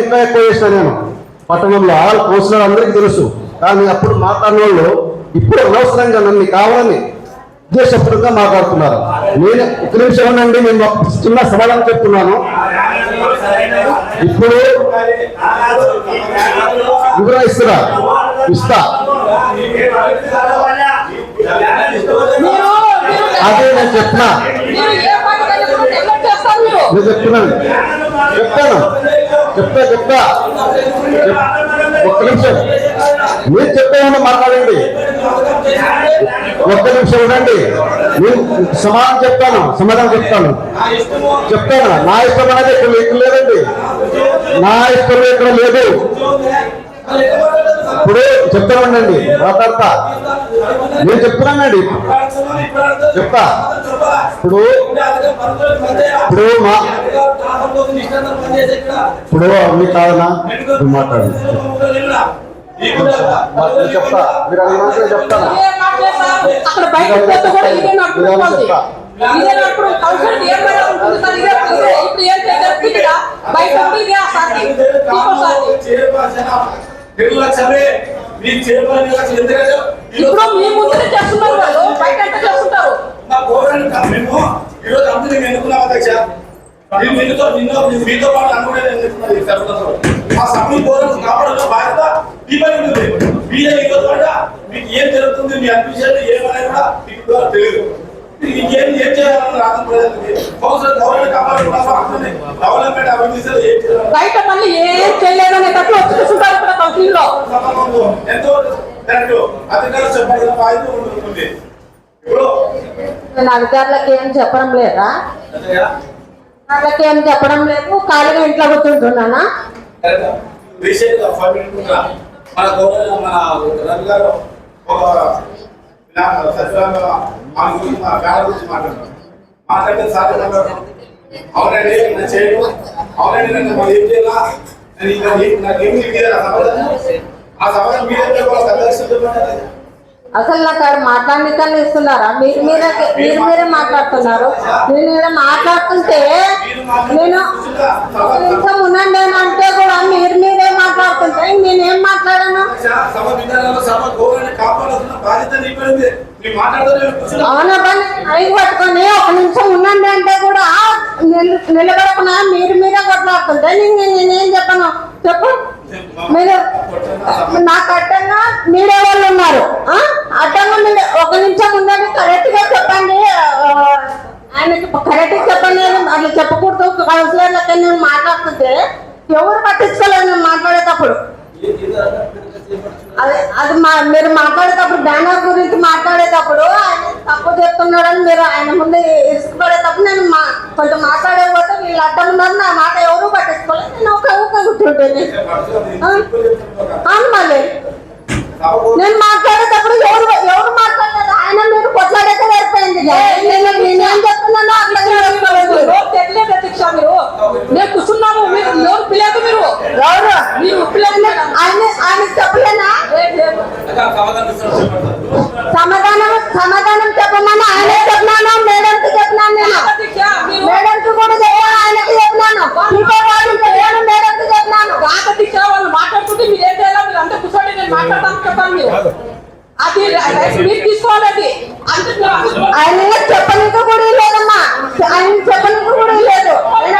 ఇంకా ఎక్కువ చేసిన నేను. పట్టణంలో ఆల్ పోస్టులు అందరికీ తెలుసు. కానీ అప్పుడు మాట్లాడిన వాళ్ళు ఇప్పుడు అనవసరంగా నన్ను కావాలని ఉద్దేశపూర్వకంగా మాట్లాడుతున్నారు. నేను ఒక నిమిషం ఉండండి నేను చిన్న సమాధానం చెప్తున్నాను. ఇప్పుడు వివరణ ఇస్తున్నా. ఇస్తా. అదే నేను చెప్తున్నా నేను చెప్తున్నాను. చెప్తాను చెప్తా చెప్తా ఒక్క నిమిషం. మీరు చెప్పేమన్నా మాట్లాడండి. ఒక్క నిమిషం ఉండండి. నేను సమాధానం చెప్తాను సమాధానం చెప్తాను. చెప్తాను నా ఇష్టం అనేది ఇక్కడ లేదండి. నా ఇష్టం ఇక్కడ లేదు. ఇప్పుడు చెప్తాను ఉండండి మాట్లాడతా. నేను చెప్తున్నానండి. చెప్తా. ఇప్పుడు ఇప్పుడు మా ఇప్పుడు మీ కాదనా నేను చెప్తా. మీరు అడిగిన చెప్తాను? బయట మేడం ఉంటుంది సార్ ఇదే ఇదే ఇప్పుడు మీ ముందు చేస్తున్నారు వాళ్ళు బయట ఎంత చేస్తుంటారు? మా గౌరవాన్ని కాదు మేము ఈరోజు అందరూ మేము ఎన్నుకున్నాం అధ్యక్ష? నేను మీతో నిన్ను మీతో పాటు అనుకునేది ఎన్నుకున్నది ఈ సర్వస్వం. మా సభ్యుల గౌరవం కాపాడాల్సిన బాధ్యత మీ పని ఉంటుంది. మీరే ఈరోజు కూడా మీకు ఏం జరుగుతుంది మీ అడ్మిషన్ ఏమనేది కూడా మీకు తెలియదు. ఇంకేం ఏం చేయాలని రాష్ట్ర ప్రజలకి కౌన్సిలర్ గౌరవాన్ని కాపాడుకున్న డెవలప్మెంట్ అభివృద్ధి బయట మళ్ళీ ఏం చేయలేదనేటట్లు వచ్చి చూస్తుంటారు ఇక్కడ ఎంతో కరెక్ట్ అధికారులు చెప్పాల్సిన బాధ్యత ఉంటుంది ఇప్పుడు నేను అధికారులకు ఏం చెప్పడం లేదా? వాళ్ళకి ఏం చెప్పడం లేదు ఖాళీగా ఇంట్లో కూర్చుంటున్నానా? రీసెంట్గా ఫైవ్ మినిట్స్ మన గవర్నర్ మన రవి గారు ఒక మాట్లాడితే సార్ అవునండి నేను చేయను అవునండి నన్ను మరి ఏం చేయాలా నేను నాకు ఏం తెలియదు ఆ సమాధానం మీరే చెప్పాలి అసలు నాకు ఆడ మాట్లాడనికన్నా ఇస్తున్నారా మీరు మీరే మీరు మీరే మాట్లాడుతున్నారు నేను మాట్లాడుతుంటే నేను నిమిషం ఉండండి అని అంటే కూడా మీరు మీరే మాట్లాడుతుంటే నేనేం మాట్లాడాను? సభ అవి పట్టుకొని ఒక నిమిషం ఉండండి అంటే కూడా నిలబడకున్నా నిలబడకుండా మీరు మీరే కొట్లాడుతుంటే నేను నేనేం చెప్పను? చెప్పు. మీరు నాకు అడ్డంగా మీరే వాళ్ళు ఉన్నారు. అడ్డంగా మీరు ఒక నిమిషం ఉండండి. కరెక్ట్గా చెప్పండి ఆయనకి కరెక్ట్ చెప్పండి. అని అట్లా చెప్పకూడదు. కౌన్సిలర్లకి నేను మాట్లాడుతుంటే ఎవరు పట్టించుకోలేదు నేను మాట్లాడేటప్పుడు. అది అది మా మీరు మాట్లాడేటప్పుడు బ్యానర్ గురించి మాట్లాడేటప్పుడు ఆయన తప్పు చెప్తున్నాడని మీరు ఆయన ముందు ఇష్టపడేటప్పుడు నేను మా కొంచెం మాట్లాడకపోతే వీళ్ళు అడ్డం ఉన్నారు నా మాట ఎవరు పట్టించుకోలేదు. నేను ఒక ఊక కూర్చుంటుంది అవును మళ్ళీ. నేను మాట్లాడేటప్పుడు ఎవరు ఎవరు మాట్లాడలేదు? ఆయన మీరు కొట్లాడేస్తే సరిపోయింది నేను నేనేం చెప్తున్నానో అర్థం చేసుకోలేదు తెలియదు అధ్యక్ష మీరు మేము కూర్చున్నాము మీరు ఎవరు పిల్లలు మీరు ఎవరు మీరు పిల్లలు ఆయన ఆయన చెప్పలేనా? సమాధానం సమాధానం చెప్పమని ఆయనే చెప్పినాను? మేడంకి చెప్పినాను నేను? మీరు మేడంకి కూడా చెప్పాను ఆయనకి చెప్పినాను. వాళ్ళు చెప్పాను మేడంకి చెప్పినాను. కాక అధ్యక్ష వాళ్ళు మాట్లాడుతుంటే మీరు ఏం చేయాలి మీరు అంతా కూర్చోండి నేను మాట్లాడతాను చెప్పాలి మీరు. అది మీరు తీసుకోవాలి అది. అంటే ఆయన కూడా లేదమ్మా ఆయన చెప్పనీకి కూడా లేదు ఆయన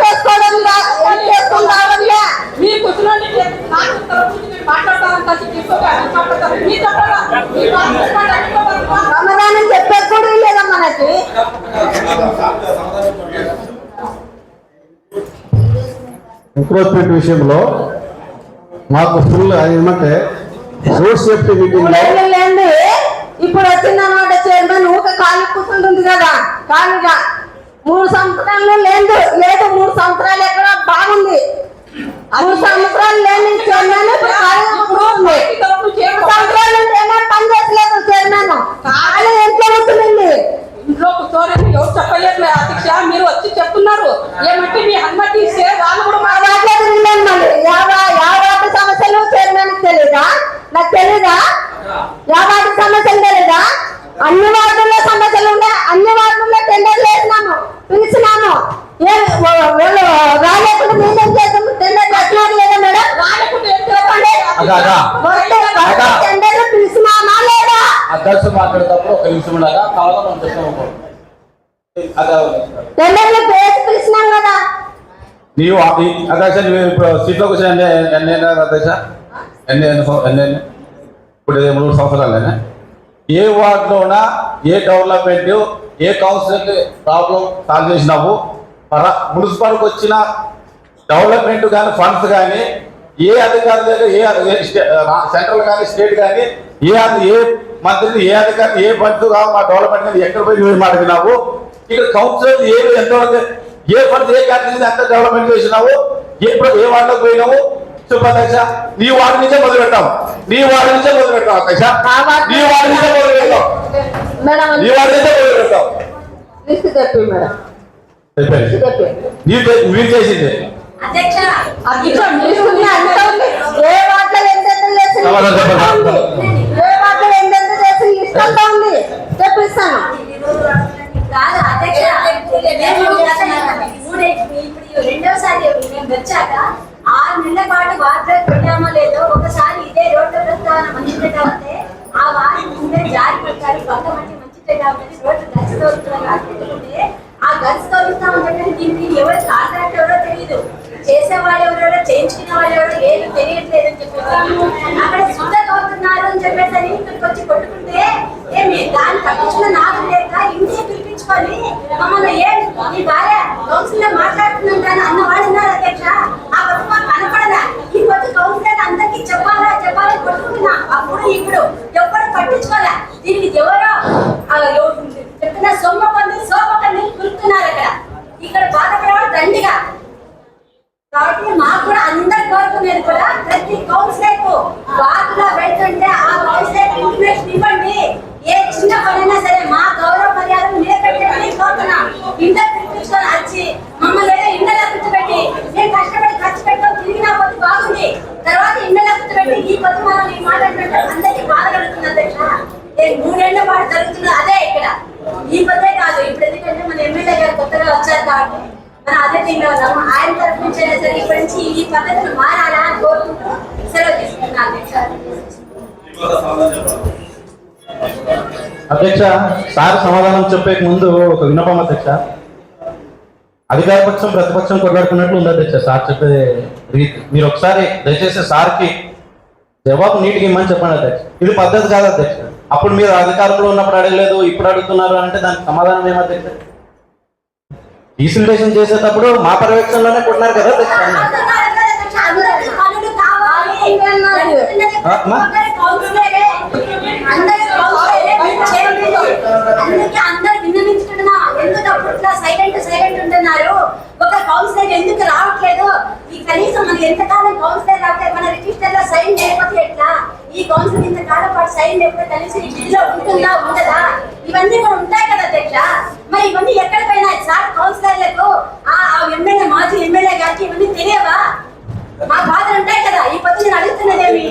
చేసుకోవడం రా- ఇది చేసుకొని రావడంలే మీరు కూర్చున్నాండి నాకు తరపు నుంచి మీరు మాట్లాడతారని కలిసి తీసుకోక ఆయన మాట్లాడతారు మీరు చెప్పాలా మీరు మాట్లాడుకోండి, అనుకోవాలి. సమాధానం చెప్పేది కూడా లేదమ్మా నాకు రిక్రూట్మెంట్ విషయంలో మాకు ఫుల్ ఏమంటే రోడ్ సేఫ్టీ మీటింగ్ లేండి ఇప్పుడు వచ్చిందన్నమాట చైర్మన్ ఊక కాలు కూర్చుంటుంది కదా కాలుగా మూడు సంవత్సరాలు లేదు లేదు మూడు సంవత్సరాలు ఎక్కడ బాగుంది. మూడు సంవత్సరాలు లేని చైర్మన్ ఇప్పుడు ఖాళీగా కూర్చుంది ఈ తరపు నుంచి ఏం మూడు సంవత్సరాల నుంచి ఏమైనా పని చేసలేదు చైర్మన్ ఖాళీ ఇంట్లో కూర్చుంది ఇంట్లో కూర్చోరని ఎవరు చెప్పలేదు అధ్యక్ష మీరు వచ్చి చెప్తున్నారు ఏమంటే మీ అనుమతి ఇస్తే వాళ్ళు కూడా మా వాటిలో తిరిగిలేను మళ్ళీ యావ యావాటి సమస్యలు చైర్మన్ తెలీదా నాకు తెలీదా యావాటి సమస్యలు తెలీదా అన్ని వార్డుల్లో సమస్యలు ఉన్నాయి అన్ని వార్డుల్లో టెండర్లు వేసినాను పిలిచినాను ఏ వాళ్ళు రాలేకుండా మేమేం చేద్దాం కాదా వస్తే వస్తే టెండర్లు పిలిచినామా లేదా అధ్యక్షుడు మాట్లాడేటప్పుడు ఒక నిమిషం ఉండగా కావాలని మనం చెప్తాము అదే టెండర్లు పిలిచినాం కదా. నీవు ఇప్పుడు సీట్లో ఎన్ని ఎన్ని ఎన్ని ఎన్ని ఎన్ని ఇప్పుడు మూడు సంవత్సరాలేనా? ఏ వార్డులోనా ఏ డెవలప్మెంట్ ఏ కౌన్సిల్ ప్రాబ్లం సాల్వ్ చేసినావు? మన మున్సిపాలిటీకి వచ్చిన డెవలప్మెంట్ కానీ ఫండ్స్ కానీ ఏ అధికారి దగ్గర ఏ సెంట్రల్ కానీ స్టేట్ కానీ ఏ ఏ మంత్రిని ఏ అధికారి ఏ ఫండ్స్ కావు మా డెవలప్మెంట్ ఎక్కడ పోయి మాట్లాడినావు? ఇక్కడ కౌన్సిలర్ ఏ ఎంతవరకు ఏ ఫండ్స్ ఏ కంట్రీ ఎంత డెవలప్మెంట్ చేసినావు ఎప్పుడు ఏ వార్డులోకి పోయినావు అధ్యక్ష నీ వార్డు నుంచే మొదలు పెట్టాం నీ వార్డు నుంచే మొదలు పెట్టాం అధ్యక్ష నీ వార్డు నుంచే మొదలు పెట్టాం మేడం నీ వార్డు నుంచే మొదలు పెట్టాం మీరు చేసింది. ఏ. ఏ చెప్పిస్తాను. కాదు అధ్యక్ష ఇప్పుడు రెండోసారి మేము వచ్చాక ఆరు నెలల పాటు వాటర్ పెట్టామో లేదో ఒకసారి ఇదే రోడ్డు ప్రస్తావన మంచి పెట్టామంటే ఆ వారి ముందే జారి పెట్టారు కొంత మంది మంచి పెట్టామని రోడ్డు గచ్చు తోలుతుంటే ఆ గచ్చు తోలుస్తామని చెప్పి దీనికి ఎవరు కాంట్రాక్ట్ ఎవరో తెలియదు చేసే వాళ్ళు ఎవరో చేయించుకునే వాళ్ళు ఎవరో ఏది తెలియట్లేదు అని చెప్పేసి అక్కడ శుద్ధ తోలుతున్నారు అని చెప్పేసి అని ఇక్కడికి వచ్చి కొట్టుకుంటే ఏమి దాన్ని తప్పించుకున్న నాకు లేక ఇంటికి పిలిపించుకొని మమ్మల్ని ఏ నీ భార్య కౌన్సిలర్లో మాట్లాడుతుందని అన్న వాళ్ళు ఉన్నారు అధ్యక్ష. ఆ పొద్దు మాకు కనపడదా ఈ కొత్త కౌన్సిలర్ అందరికి చెప్పాలా చెప్పాలని కొట్టుకుంటున్నా అప్పుడు ఇప్పుడు ఎవరు పట్టించుకోలే? దీనికి ఎవరో చెప్తున్న సొమ్మ పంది సోమ పంది కురుకుతున్నారు అక్కడ ఇక్కడ బాధపడేవాడు దండిగా. కాబట్టి మాకు కూడా అందరు కోరుకునేది కూడా ప్రతి కౌన్సిలర్కు బాధలో వెళ్తుంటే ఆ కౌన్సిలర్ ఇన్ఫర్మేషన్ ఇవ్వండి. ఏ చిన్న పనైనా సరే మా గౌరవ మర్యాదలు నిలబెట్టండి కోరుతున్నాం ఇంటర్ పిలిపించుకొని వచ్చి మమ్మల్ని ఏదో ఇండలో కూర్చోబెట్టి మేము కష్టపడి ఖర్చు పెట్టాం తిరిగి నా పొద్దు బాగుంది తర్వాత ఇండలో కూర్చోబెట్టి ఈ పొద్దు మనం ఈ మాట అంటే అందరికీ బాధ కలుగుతుంది అధ్యక్ష ఏ మూడేళ్ళ పాటు జరుగుతుంది అదే ఇక్కడ ఈ పొద్దే కాదు ఇప్పుడు ఎందుకంటే మన ఎమ్మెల్యే గారు కొత్తగా వచ్చారు కాబట్టి మనం అదే టీంలో ఉన్నాము ఆయన తరఫు నుంచి అయినా సరే పద్ధతులు మారాలా అని కోరుకుంటూ సెలవు తీసుకున్నాను అధ్యక్ష సార్ సమాధానం చెప్పే ముందు ఒక విన్నపం అధ్యక్ష. అధికార పక్షం ప్రతిపక్షం కొట్లాడుకున్నట్లు ఉంది అధ్యక్ష సార్ చెప్పే రీతి. మీరు ఒకసారి దయచేసి సార్కి జవాబు నీటికి ఇమ్మని చెప్పండి అధ్యక్ష. ఇది పద్ధతి కాదు అధ్యక్ష. అప్పుడు మీరు అధికారంలో ఉన్నప్పుడు అడగలేదు ఇప్పుడు అడుగుతున్నారు అంటే దానికి సమాధానం ఏమి అధ్యక్ష? డీసిమినేషన్ చేసేటప్పుడు మా పర్యవేక్షణలోనే కొట్టినారు కదా అధ్యక్ష. సైలెంట్ సైలెంట్ ఉంటున్నారు కౌన్సిలర్ ఎందుకు రావట్లేదు ఈ కనీసం మనకి ఎంతకాలం కౌన్సిలర్ రావట్లేదు మన రిజిస్టర్లో సైన్ చేయకపోతే ఎట్లా ఈ కౌన్సిలర్ ఇంతకాలం పాటు సైన్ లేకపోతే కనీసం ఈ ఉంటుందా ఉండదా ఇవన్నీ కూడా ఉంటాయి కదా అధ్యక్ష మరి ఇవన్నీ ఎక్కడ పోయినాయి సార్ కౌన్సిలర్లకు ఆ ఎమ్మెల్యే మాజీ ఎమ్మెల్యే గారికి ఇవన్నీ తెలియవా మా బాధలు ఉంటాయి కదా ఈ పొద్దు నేను అడుగుతున్నదేమి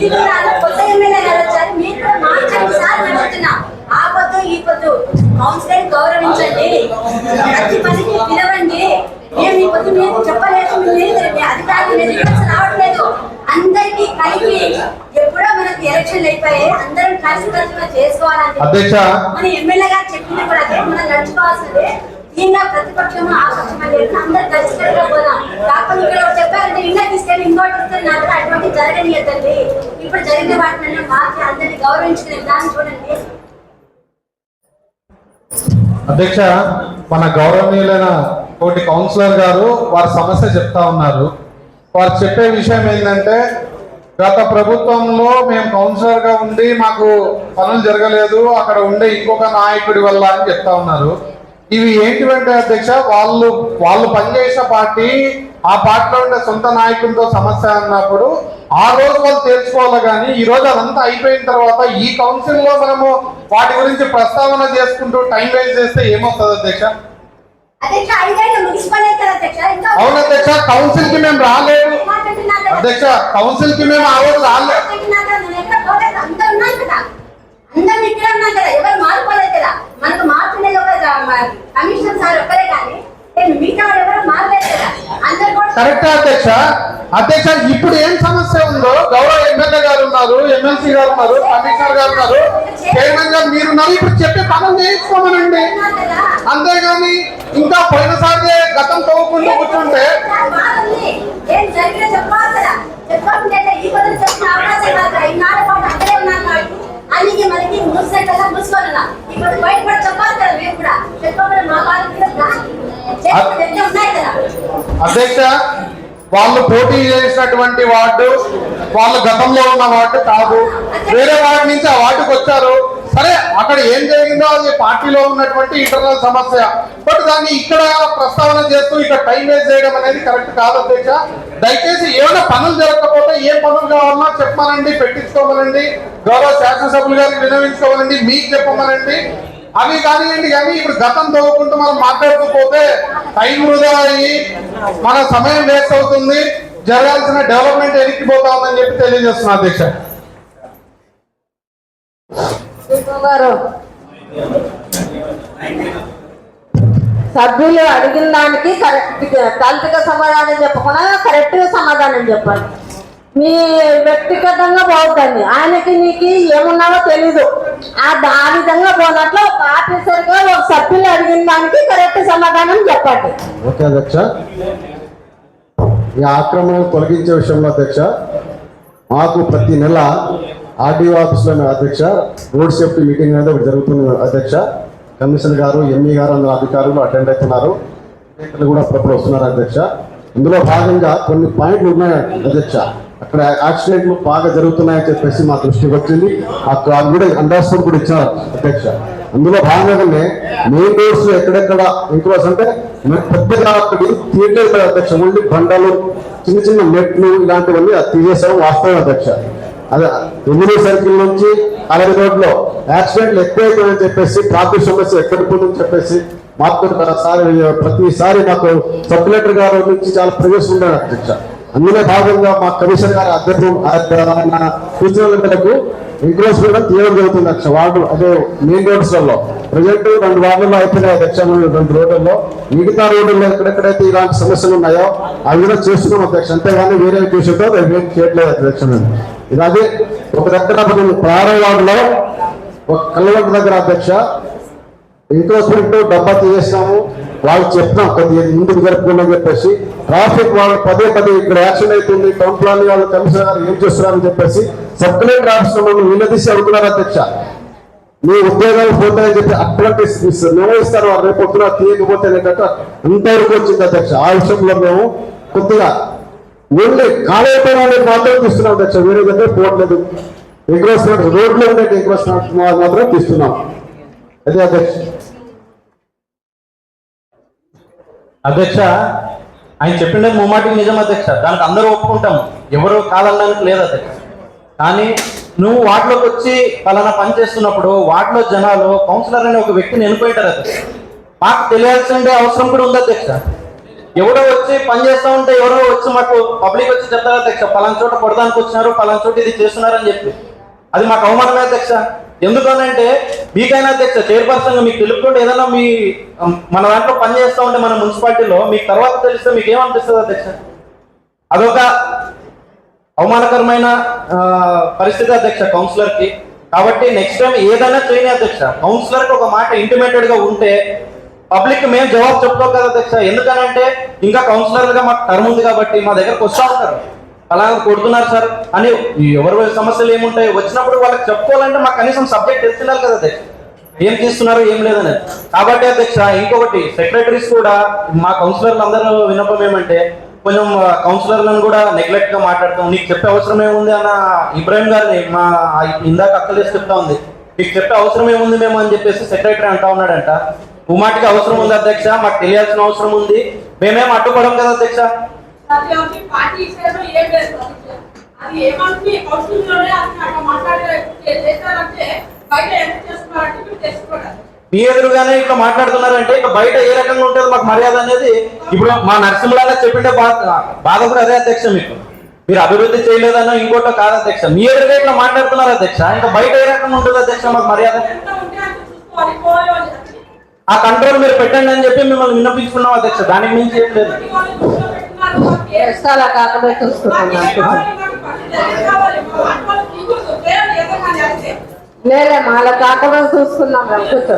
విధానాలు కొత్త ఎమ్మెల్యే గారు వచ్చారు మీరు కూడా మార్చండి సార్ అని అడుగుతున్నా. ఆ పొద్దు ఈ పొద్దు కౌన్సిలర్ గౌరవించండి. ప్రతి పనికి పిలవండి. మేము ఈ పొద్దు మీరు చెప్పలేదు మీరు అధికారులు రిజల్ట్స్ రావట్లేదు అందరికీ కలిపి ఎప్పుడో మనకి ఎలక్షన్ అయిపోయాయి. అందరం కలిసి కలిసి అధ్యక్ష. మన ఎమ్మెల్యే గారు చెప్పింది కూడా అదే. మనం నడుచుకోవాల్సిందే. ప్రతిపక్షం ఆపక్షం లేదు. అందరు పోదాం. కాకపోతే ఇక్కడ చెప్పారంటే తీసుకెళ్ళి ఇంకోటి నాకు అటువంటి జరగనియద్దండి ఇప్పుడు జరిగిన వాటిని అందరినీ గౌరవించుకునే విధానం చూడండి. అధ్యక్ష మన గౌరవనీయులైన కోటి కౌన్సిలర్ గారు వారి సమస్య చెప్తా ఉన్నారు. వారు చెప్పే విషయం ఏంటంటే గత ప్రభుత్వంలో మేము కౌన్సిలర్గా ఉండి మాకు పనులు జరగలేదు. అక్కడ ఉండే ఇంకొక నాయకుడి వల్ల అని చెప్తా ఉన్నారు. ఇవి ఏంటివంటే అధ్యక్ష వాళ్ళు వాళ్ళు పనిచేసిన పార్టీ ఆ పార్టీలో ఉండే సొంత నాయకులతో సమస్య అన్నప్పుడు ఆ రోజు వాళ్ళు తెలుసుకోవాలి కానీ ఈ రోజు అదంతా అయిపోయిన తర్వాత ఈ కౌన్సిల్లో మనము వాటి గురించి ప్రస్తావన చేసుకుంటూ టైం వేస్ట్ చేస్తే ఏమవుతుంది అధ్యక్ష? అవును అధ్యక్ష కౌన్సిల్కి మేము రాలేదు. అధ్యక్ష కౌన్సిల్కి మేము ఆ రోజు రాలేదు అందరం ఇక్కడ ఉన్నాం కదా ఎవరు మారిపోలేదు కదా. మనకు కరెక్ట్ అధ్యక్ష. అధ్యక్ష ఇప్పుడు ఏం సమస్య ఉందో గౌరవ ఎమ్మెల్యే గారు ఉన్నారు ఎమ్మెల్సీ గారు ఉన్నారు కమిషనర్ గారు ఉన్నారు. చైర్మన్ గారు మీరు ఉన్నారు ఇప్పుడు చెప్పే పనులు చేయించుకోమనండి అంతేగాని ఇంకా పోయినసారి గతం తవ్వకుండా కూర్చుంటే చెప్పాలి అందుకే మనకి మూసే కదా మూసుకోవాలన్నా ఇప్పుడు చెప్పాలి కదా మేము కూడా. చెప్పకుండా మా వాళ్ళు చేసి ఉన్నాయి కదా? అధ్యక్ష వాళ్ళు పోటీ చేసినటువంటి వార్డు వాళ్ళు గతంలో ఉన్న వార్డు కాదు. వేరే వార్డు నుంచి ఆ వార్డుకి వచ్చారు సరే అక్కడ ఏం జరిగిందో అది పార్టీలో ఉన్నటువంటి ఇంటర్నల్ సమస్య. బట్ దాన్ని ఇక్కడ ప్రస్తావన చేస్తూ ఇక్కడ టైం వేస్ట్ చేయడం అనేది కరెక్ట్ కాదు అధ్యక్ష. దయచేసి ఏమైనా పనులు జరగకపోతే ఏ పనులు కావాలన్నా చెప్పమనండి పెట్టించుకోమనండి. గౌరవ శాసనసభ్యులు గారికి వినవించుకోమనండి మీకు చెప్పమనండి. అవి కానివ్వండి కానీ ఇప్పుడు గతం తవ్వుకుంటూ మనం మాట్లాడుతూ పోతే టైం వృధా అయ్యి మన సమయం వేస్ట్ అవుతుంది. జరగాల్సిన డెవలప్మెంట్ ఎరిగిపోతా ఉందని చెప్పి తెలియజేస్తున్నా అధ్యక్ష. గారు. సభ్యులు అడిగిన దానికి కరెక్ట్ కల్పిత సమాధానం చెప్పకుండా కరెక్ట్ సమాధానం చెప్పండి. మీ వ్యక్తిగతంగా పోతుంది ఆయనకి నీకు ఏమున్నావో తెలీదు. ఆ ఆ విధంగా పోనట్లు ఒక ఆఫీసర్గా ఒక సభ్యులు అడిగిన దానికి కరెక్ట్ సమాధానం చెప్పండి. ఓకే అధ్యక్ష. ఈ ఆక్రమణ తొలగించే విషయంలో అధ్యక్ష మాకు ప్రతి నెల ఆర్డీఓ ఆఫీస్లో అధ్యక్ష రోడ్ సేఫ్టీ మీటింగ్ అనేది ఒకటి జరుగుతుంది. అధ్యక్ష కమిషనర్ గారు ఎంఈ గారు అందరు అధికారులు అటెండ్ అవుతున్నారు. విలేకరులు కూడా అప్పుడప్పుడు వస్తున్నారు అధ్యక్ష. ఇందులో భాగంగా కొన్ని పాయింట్లు ఉన్నాయి అధ్యక్ష. అక్కడ యాక్సిడెంట్లు బాగా జరుగుతున్నాయని చెప్పేసి మా దృష్టికి వచ్చింది. అక్కడ అది కూడా అండర్స్టాండ్ కూడా ఇచ్చారు అధ్యక్ష. అందులో భాగంగానే మెయిన్ రోడ్స్ ఎక్కడెక్కడ ఇంక్రోస్ అంటే పెద్దగా అక్కడ థియేటర్ అధ్యక్ష ఓన్లీ బండలు చిన్న చిన్న మెట్లు ఇలాంటివన్నీ తీసేసాము వాస్తవం అధ్యక్ష. అదే ఎనిమిది సర్కిల్ నుంచి అరవై రోడ్లో యాక్సిడెంట్లు ఎక్కువైపోయాయని చెప్పేసి ట్రాఫిక్ సమస్య ఎక్కడిపోతుందని చెప్పేసి మాకు సారి ప్రతిసారి మాకు సర్క్యులేటర్ గారు గారి నుంచి చాలా ప్రవేశం ఉండాలి అధ్యక్ష అందులో భాగంగా మా కమిషనర్ గారి అధ్యక్షం సూచనల మేరకు ఎంక్రోచ్మెంట్ కూడా తీయడం జరుగుతుంది. అధ్యక్ష వార్డు అదే మెయిన్ రోడ్స్లలో ప్రజెంట్ రెండు వార్డుల్లో అయిపోయినాయి. అధ్యక్ష రెండు రోడ్లలో మిగతా రోడ్లలో ఎక్కడెక్కడైతే ఇలాంటి సమస్యలు ఉన్నాయో అవి కూడా చేస్తున్నాం అధ్యక్ష. అంతేగాని వేరే విషయంతో మేము చేయట్లేదు అధ్యక్ష. ఇది అదే ఒక దగ్గర ప్రారంభంలో ఒక కల్లవంట దగ్గర అధ్యక్ష ఇంట్రోస్మెంట్ డబ్బా తీసేసినాము వాళ్ళు చెప్తాం కొద్దిగా ముందుకు జరుపుకోమని చెప్పేసి ట్రాఫిక్ వాళ్ళు పదే పదే ఇక్కడ యాక్షన్ అవుతుంది టౌన్ ప్లాన్ వాళ్ళు కమిషనర్ గారు ఏం చేస్తున్నారని చెప్పేసి సబ్ కలెక్టర్ ఆఫీస్ మనం నిలదీసి అడుగుతున్నారు అధ్యక్ష. మీ ఉద్యోగాలు పోతాయని చెప్పి అప్రెంటిస్ నిర్వహిస్తారు వారు రేపు పొద్దున తీయకపోతే ఏంటంటే అంతవరకు వచ్చింది అధ్యక్ష. ఆ విషయంలో మేము కొద్దిగా ఓన్లీ కాలేపైన మాత్రం తీస్తున్నాం అధ్యక్ష వేరే దగ్గర పోవట్లేదు. ఎంక్రోచ్మెంట్ రోడ్లో ఉండే ఎంక్రోచ్మెంట్ మాత్రం తీస్తున్నాం. అదే అధ్యక్ష. అధ్యక్ష ఆయన చెప్పిండే ముమ్మాటికి నిజం అధ్యక్ష. దానికి అందరూ ఒప్పుకుంటాం. ఎవరు కాదనడానికి లేదు అధ్యక్ష. కానీ నువ్వు వాటిలోకి వచ్చి పలానా పని చేస్తున్నప్పుడు వాటిలో జనాలు కౌన్సిలర్ అనే ఒక వ్యక్తిని ఎన్నుకుంటారు అధ్యక్ష. మాకు తెలియాల్సిన అవసరం కూడా ఉంది అధ్యక్ష. ఎవడో వచ్చి పని చేస్తా ఉంటే ఎవరో వచ్చి మాకు పబ్లిక్ వచ్చి చెప్తారు అధ్యక్ష? పలానా చోట కొడదానికి వచ్చినారు పలానా చోట ఇది చేస్తున్నారని చెప్పి. అది మాకు అవమానమే అధ్యక్ష. ఎందుకనంటే మీకైనా అధ్యక్ష చైర్పర్సన్ మీకు తెలుపుకుంటే ఏదైనా మీ మన దాంట్లో పని చేస్తూ ఉంటే మన మున్సిపాలిటీలో మీకు తర్వాత తెలిస్తే మీకు ఏమనిపిస్తుంది అధ్యక్ష? అదొక అవమానకరమైన పరిస్థితి అధ్యక్ష కౌన్సిలర్కి కాబట్టి నెక్స్ట్ టైం ఏదైనా చేయని అధ్యక్ష కౌన్సిలర్కి ఒక మాట ఇంటిమేటెడ్గా ఉంటే పబ్లిక్ మేము జవాబు చెప్తాం కదా అధ్యక్ష. ఎందుకనంటే ఇంకా కౌన్సిలర్గా మాకు టర్మ్ ఉంది కాబట్టి మా దగ్గరకు వస్తూ ఉంటారు. అలా కొడుతున్నారు సార్. అని ఎవరి సమస్యలు ఏముంటాయి? వచ్చినప్పుడు వాళ్ళకి చెప్పుకోవాలంటే మాకు కనీసం సబ్జెక్ట్ తెలుస్తున్నారు కదా అధ్యక్ష. ఏం చేస్తున్నారు ఏం లేదని కాబట్టి అధ్యక్ష ఇంకొకటి సెక్రటరీస్ కూడా మా కౌన్సిలర్లు అందరూ విన్నపం ఏమంటే కొంచెం కౌన్సిలర్లను కూడా నెగ్లెక్ట్గా మాట్లాడతాం. నీకు చెప్పే అవసరం ఏముంది అన్న ఇబ్రాహిం గారిని మా ఇందాక అక్కలేసి చెప్తా ఉంది. నీకు చెప్పే అవసరం ఏముంది మేము అని చెప్పేసి సెక్రటరీ అంటా ఉన్నాడంట. ఉమాటికి అవసరం ఉంది అధ్యక్ష మాకు తెలియాల్సిన అవసరం ఉంది. మేమేం అడ్డుకోవడం కదా అధ్యక్ష? మీ ఎదురుగానే ఇట్లా మాట్లాడుతున్నారంటే ఇక బయట ఏ రకంగా ఉంటుంది మాకు మర్యాద అనేది ఇప్పుడు మా నరసింహలాగా చెప్పిండే బాధ బాధ కూడా అదే అధ్యక్ష మీకు. మీరు అభివృద్ధి చేయలేదనో ఇంకోటో కాదు అధ్యక్ష. మీ ఎదురుగా ఇట్లా మాట్లాడుతున్నారు అధ్యక్ష. ఇంకా బయట ఏ రకంగా ఉంటుంది అధ్యక్ష మాకు మర్యాద ఎంత ఉంటే అంత చూసుకోవాలి పోవాలి ఆ కంట్రోల్ మీరు పెట్టండి అని చెప్పి మిమ్మల్ని విన్నపించుకున్నాం అధ్యక్ష. దానికి మించి ఏం లేదు. చాలా కాకుండా చూసుకుంటున్నాను లేలే మాలో కాకుండా చూసుకున్నాం కూర్చో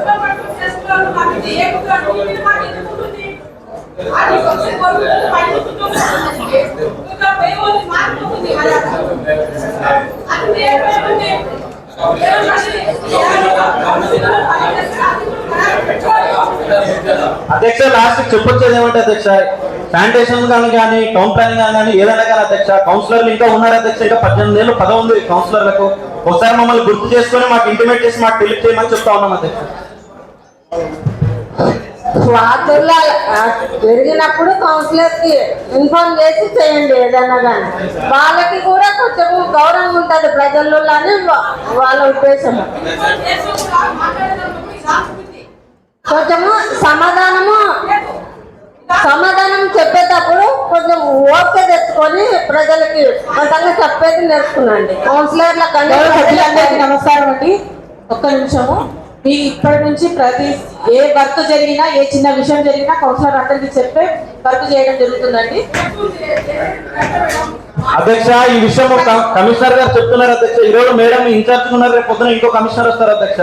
అధ్యక్ష లాస్ట్ చెప్పొచ్చేది ఏమంటే అధ్యక్ష ప్లాంటేషన్ కానీ కానీ టౌన్ ప్లానింగ్ కానీ ఏదైనా కానీ అధ్యక్ష కౌన్సిలర్లు ఇంకా ఉన్నారు అధ్యక్ష ఇంకా పద్దెనిమిది ఏళ్ళు పదవి ఉంది కౌన్సిలర్లకు ఒకసారి మమ్మల్ని గుర్తు చేసుకొని మాకు ఇంటిమేట్ చేసి మాకు తెలియజేయమని చేయమని చెప్తా ఉన్నాం అధ్యక్ష. వార్తల్లో జరిగినప్పుడు కౌన్సిలర్కి ఇన్ఫార్మ్ చేసి చేయండి ఏదైనా కానీ. వాళ్ళకి కూడా కొంచెం గౌరవం ఉంటది ప్రజల్లో అని వాళ్ళ ఉద్దేశం. కొంచెము సమాధానము సమాధానం చెప్పేటప్పుడు కొంచెం ఓపిక తెచ్చుకొని ప్రజలకి కొంతగా చెప్పేది నేర్చుకున్నాండి కౌన్సిలర్ల గౌరవ కన్నా నమస్కారం అండి. ఒక్క నిమిషము. మీ ఇప్పటి నుంచి ప్రతి ఏ వర్క్ జరిగినా ఏ చిన్న విషయం జరిగినా కౌన్సిలర్ అందరికీ చెప్పే వర్క్ చేయడం జరుగుతుందండి. అధ్యక్ష ఈ విషయం ఒక కమిషనర్ గారు చెప్తున్నారు అధ్యక్ష. ఈ రోజు మేడం ఇన్ఛార్జ్ ఉన్నారు రేపు పొద్దున ఇంకో కమిషనర్ వస్తారు అధ్యక్ష.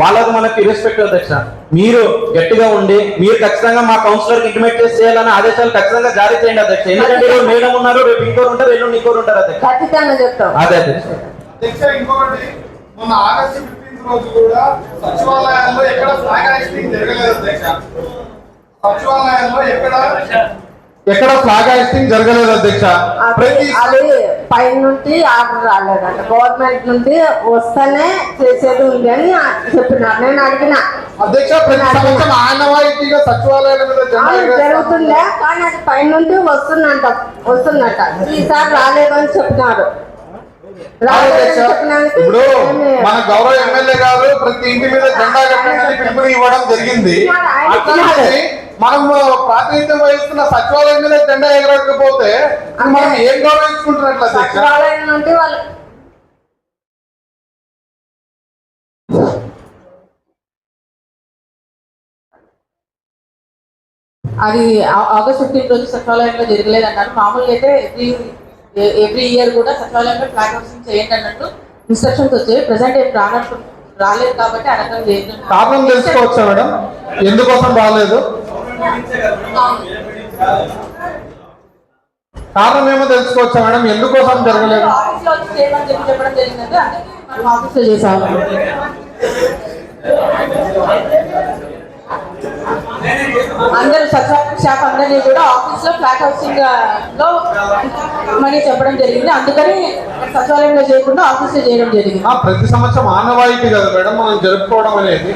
వాళ్ళకు మనకి రెస్పెక్ట్ అధ్యక్ష. మీరు గట్టిగా ఉండి మీరు ఖచ్చితంగా మా కౌన్సిలర్ ఇంటిమేట్ చేసి చేయాలని ఆదేశాలు ఖచ్చితంగా జారీ చేయండి అధ్యక్ష. ఎందుకంటే ఈరోజు మేడం ఉన్నారు రేపు ఇంకోరు ఉంటారు ఎల్లుండి ఇంకోరు ఉంటారు అధ్యక్ష. అదే అధ్యక్ష. అధ్యక్ష ఇంకొకటి మొన్న ఆగస్టు రోజు కూడా సచివాలయాల్లో ఎక్కడ ఫ్లాగ్ హాయిస్టింగ్ జరగలేదు అధ్యక్ష. సచివాలయాల్లో ఎక్కడ ఎక్కడ ఫ్లాగ్ హాయిస్టింగ్ జరగలేదు అధ్యక్ష? అది పైన నుండి ఆర్డర్ రాలేదంట. గవర్నమెంట్ నుండి వస్తేనే చేసేది ఉంది అని చెప్పినారు. నేను అడిగిన. అధ్యక్ష ప్రతి సంవత్సరం ఆనవాయితీగా సచివాలయాల మీద ఆ, జెండా ఎగరేస్తాం. జరుగుతుందే కానీ అది పైన నుండి వస్తుందంట. వస్తుందట. ఈసారి రాలేదని చెప్పినారు. రాలేదని అధ్యక్ష, చెప్పినందుకు ఇప్పుడు మన గౌరవ ఎమ్మెల్యే గారు ప్రతి ఇంటి మీద జెండా కట్టండి పిలుపుని ఇవ్వడం జరిగింది. మనం ప్రాతినిధ్యం వహిస్తున్న సచివాలయం మీద జెండా ఎగరకపోతే మనం ఏం గౌరవించుకుంటున్నట్లు అధ్యక్ష? సచివాలయం నుండి వాళ్ళు అది ఆగస్ట్ ఫిఫ్టీన్ రోజు సచివాలయంలో జరగలేదు అన్నారు మామూలుగా అయితే ఎవ్రీ ఇయర్ కూడా సచివాలయంలో ఫ్లాగ్ హోస్టింగ్ చేయండి అన్నట్టు ఇన్స్ట్రక్షన్స్ వచ్చాయి. ప్రజెంట్ ఏం రానట్టు రాలేదు కాబట్టి ఆ రకంగా చేయడం. కారణం తెలుసుకోవచ్చా మేడం? ఎందుకోసం రాలేదు? కారణం ఏమో తెలుసుకోవచ్చా మేడం? ఎందుకోసం జరగలేదు? చేసాము. అందరూ సచివాలయం స్టాఫ్ అందరినీ కూడా ఆఫీస్ లో ఫ్లాట్ హౌసింగ్ లో మనీ చెప్పడం జరిగింది అందుకని సచివాలయంలో చేయకుండా ఆఫీస్ లో చేయడం జరిగింది ఆ, ప్రతి సంవత్సరం ఆనవాయితీ కదా మేడం మనం జరుపుకోవడం అనేది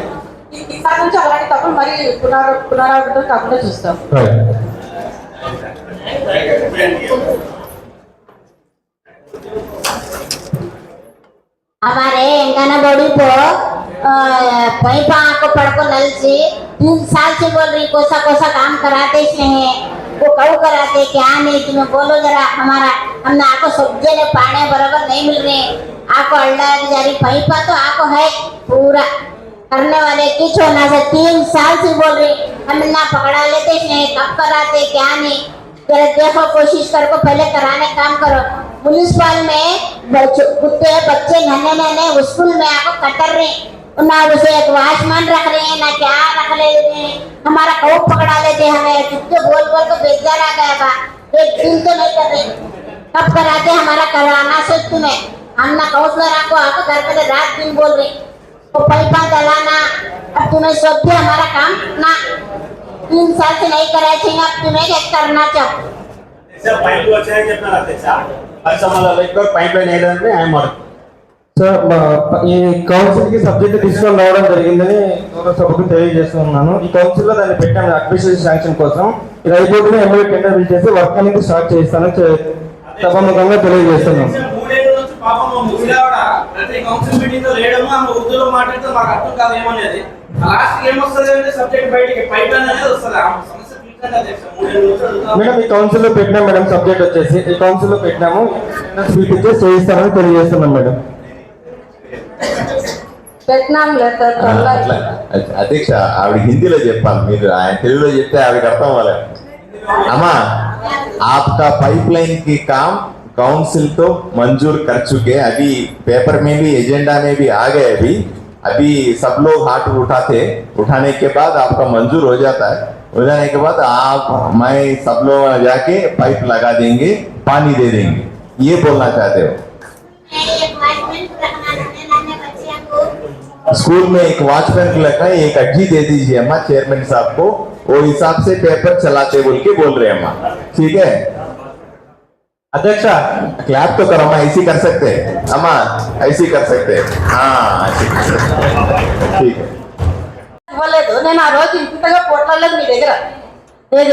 ఈ- ఈసారి నుంచి అలాంటి తప్పులు మరి పునరా పునరావృతం కాకుండా చూస్తాం हमारे एंगाना बॉडी को पैपा को पड़को नल से तीन साल से बोल रही, कोसा कोसा काम कराते इसने हैं, वो कऊ कराते, क्या नहीं तुम्हें, बोलो जरा, हमारा, हमने आपको सब्जे ने पाने बराबर नहीं मिल रहे आपको अल्लाह जा रही पैपा तो आपको है, पूरा, करने वाले कुछ होना से तीन साल से बोल रही, हम ना पकड़ा लेते इसने कब कराते, क्या नहीं, जरा देखो, कोशिश कर को पहले कराने काम करो म्यूनिसिपल में कुत्ते, बच्चे नन्हे नन्हे स्कूल में आपको कटर रहे ना उसे एक वाचमैन रख रहे हैं, ना क्या रख रहे हैं। हमारा कौप पकड़ा लेते हमें? कितने तो बोल बोल तो बेजार आ गया बा। एक दिन तो नहीं कर रहे। कब कराते हमारा करवाना सोच तुम्हें? हम ना कौस में रखो आप घर पर तो रात दिन बोल रहे। वो तो पैपा चलाना अब तुम्हें सोच भी हमारा काम ना। तीन साल से नहीं कराए थे, अब तुम्हें क्या करना चाहो? अच्छा, पाइप अच्छा है कितना रहते हैं साहब अच्छा मतलब एक बार पाइप लाइन नहीं रहते हैं मर्द సార్ మా- ఈ కౌన్సిల్కి సబ్జెక్ట్ తీసుకొని రావడం జరిగిందని సభకు తెలియజేస్తున్నాను. ఈ కౌన్సిల్లో దాన్ని పెట్టాను అడ్మినిస్ట్రేషన్ శాంక్షన్ కోసం. ఇది అయిపోతుంది ఎమ్మెల్యే టెండర్ బిల్ చేసి వర్క్ అనేది స్టార్ట్ చేస్తానని చె- సభాముఖంగా తెలియజేస్తున్నాం మేడం ఈ కౌన్సిల్లో పెట్టినాం మేడం సబ్జెక్ట్ వచ్చేసి. ఈ కౌన్సిల్లో పెట్టినాము ఇచ్చేసి చేయిస్తామని తెలియజేస్తున్నాం మేడం. పెట్టినాం లెటర్ ఆ, అట్లా అధ్యక్ష ఆవిడ హిందీలో చెప్పాలి మీరు ఆయన తెలుగులో చెప్తే ఆవిడకి అర్థం అవ్వాలి అమ్మా आपका पाइपलाइन की काम काउंसिल तो मंजूर कर चुके अभी पेपर में भी एजेंडा में भी आ गए अभी अभी सब लोग हाथ उठाते उठाने के बाद आपका मंजूर हो जाता है हो जाने के बाद आप मैं सब लोग जाके पाइप लगा देंगे पानी दे देंगे ये बोलना चाहते हो स्कूल में एक वॉचमैन को लगना है एक अर्जी दे दीजिए अम्मा चेयरमैन साहब को वो हिसाब से पेपर चलाते बोल के बोल रहे हैं अम्मा ठीक है అధ్యక్ష क्लैप तो करो अम्मा ऐसी कर सकते हैं अम्मा ऐसी कर सकते हैं हाँ ऐसी कर सकते हैं ठीक है ఇవ్వలేదు నేను ఆ రోజు ఇంతగా పోట్లాడలేదు మీ దగ్గర నేను